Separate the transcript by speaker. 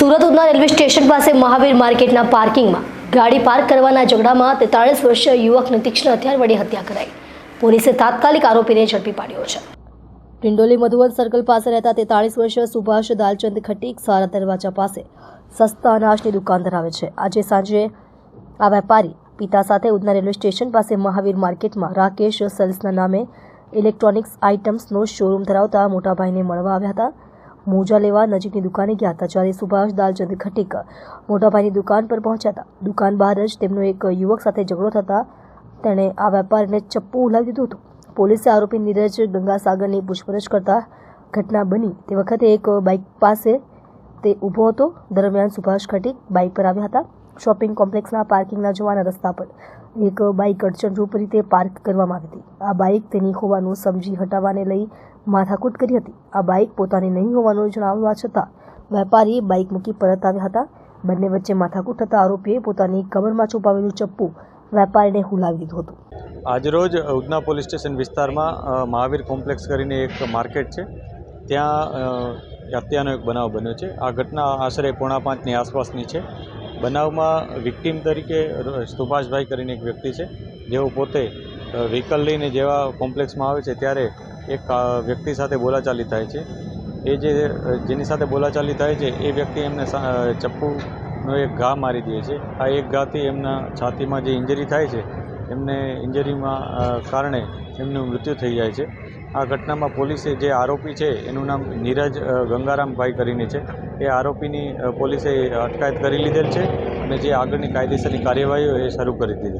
Speaker 1: Surat Udhna railway station પાસે મહાવીર માર્કેટના પાર્કિંગમાં ગાડી પાર્ક કરવાના ઝઘડામાં તેતાળીસ વર્ષીય યુવકની તીક્ષ્ણ હથિયાર વડે હત્યા કરાઈ. પોલીસે તાત્કાલિક આરોપીને ઝડપી પાડ્યો છે. ટિંડોલી મધુવન સર્કલ પાસે રહેતા તેતાળીસ વર્ષીય સુભાષ દાલચંદ ખટીક સારા દરવાજા પાસે સસ્તા અનાજની દુકાન ધરાવે છે. આજે સાંજે આ વેપારી પિતા સાથે ઉધના રેલવે સ્ટેશન પાસે મહાવીર માર્કેટમાં રાકેશ સેલ્સના નામે ઇલેક્ટ્રોનિક્સ આઇટમ્સનો શોરૂમ ધરાવતા મોટાભાઈને મળવા આવ્યા હતા. મોજા લેવા નજીકની દુકાને ગયા હતા જ્યારે સુભાષ દાલચંદ ખટીક મોટાભાઈની દુકાન પર પહોંચ્યા હતા દુકાન બહાર જ તેમનો એક યુવક સાથે ઝઘડો થતા તેણે આ વેપારીને ચપ્પુ ઉલાવી દીધું હતું. પોલીસે આરોપી નીરજ ગંગાસાગરની પૂછપરછ કરતા ઘટના બની. તે વખતે એક બાઇક પાસે તે ઊભો હતો. દરમિયાન સુભાષ ખટીક બાઇક પર આવ્યા હતા. શોપિંગ કોમ્પ્લેક્સના પાર્કિંગના જવાના રસ્તા પર એક બાઇક અડચણરૂપ રીતે પાર્ક કરવામાં આવી હતી. આ બાઇક તેની હોવાનું સમજી હટાવવાને લઈ માથાકૂટ કરી હતી. આ બાઇક પોતાની નહીં હોવાનું જણાવવા છતાં વેપારી બાઇક મૂકી પરત આવ્યા હતા. બંને વચ્ચે માથાકૂટ થતાં આરોપીએ પોતાની કમરમાં છુપાવેલું ચપ્પુ વેપારીને હુલાવી દીધું હતું.
Speaker 2: આજરોજ ઉધના પોલીસ સ્ટેશન વિસ્તારમાં મહાવીર કોમ્પ્લેક્સ કરીને એક માર્કેટ છે. ત્યાં હત્યાનો એક બનાવ બન્યો છે. આ ઘટના આશરે પોણા પાંચની આસપાસની છે. બનાવમાં વિક્ટીમ તરીકે સુભાષભાઈ કરીને એક વ્યક્તિ છે, જેઓ પોતે વ્હીકલ લઈને જેવા કોમ્પ્લેક્સમાં આવે છે, ત્યારે એક વ્યક્તિ સાથે બોલાચાલી થાય છે. એ જે જેની સાથે બોલાચાલી થાય છે, એ વ્યક્તિ એમને ચપ્પુનો એક ઘા મારી દે છે. આ એક ઘાથી એમના છાતીમાં જે ઇન્જરી થાય છે, એમને ઇન્જરીમાં કારણે એમનું મૃત્યુ થઈ જાય છે. આ ઘટનામાં પોલીસે જે આરોપી છે, એનું નામ નીરજ ગંગારામભાઈ કરીને છે. એ આરોપીની પોલીસે અટકાયત કરી લીધેલ છે અને જે આગળની કાયદેસરની કાર્યવાહીઓ એ શરૂ કરી દીધી.